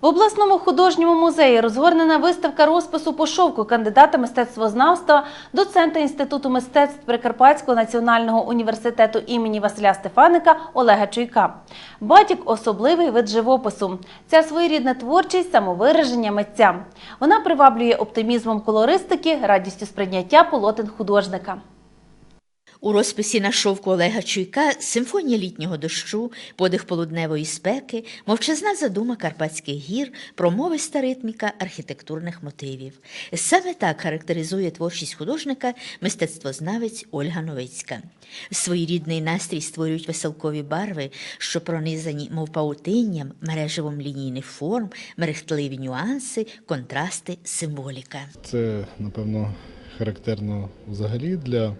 В обласному художньому музеї розгорнена виставка розпису по шовку кандидата мистецтвознавства, доцента Інституту мистецтв Прикарпатського національного університету імені Василя Стефаника Олега Чуйка. Батік особливий вид живопису. Ця своєрідна творчість самовираження митця. Вона приваблює оптимізмом колористики, радістю сприйняття полотен художника. У розписі на шовку Олега Чуйка симфонія літнього дощу, подих полудневої спеки, мовчазна задума Карпатських гір, промовиста ритміка архітектурних мотивів. Саме так характеризує творчість художника мистецтвознавець Ольга Новицька. Своєрідний настрій створюють веселкові барви, що пронизані, мов паутинням, мереживом лінійних форм, мерехтливі нюанси, контрасти, символіка. Це, напевно, характерно взагалі для,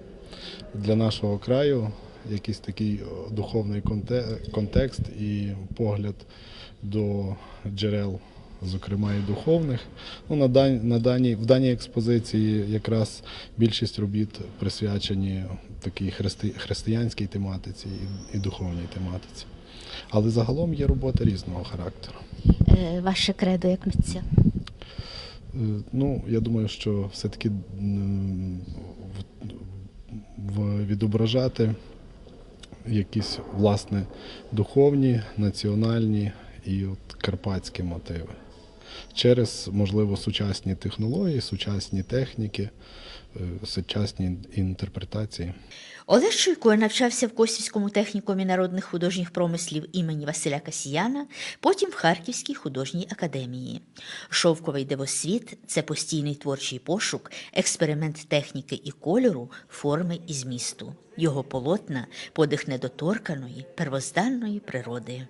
для нашого краю, якийсь такий духовний контекст і погляд до джерел, зокрема і духовних. Ну, на, дан, на даній, в даній експозиції якраз більшість робіт присвячені такій христи, християнській тематиці і, і духовній тематиці. Але загалом є роботи різного характеру. Е, Ваше кредо як митця. Е, Ну, я думаю, що все-таки відображати якісь власне духовні, національні і от карпатські мотиви. Через, можливо, сучасні технології, сучасні техніки, е, сучасні інтерпретації. Олег Чуйко навчався в Косівському технікумі народних художніх промислів імені Василя Касіяна, потім в Харківській художній академії. Шовковий дивосвіт це постійний творчий пошук, експеримент техніки і кольору, форми і змісту. Його полотна подих недоторканої, первозданної природи.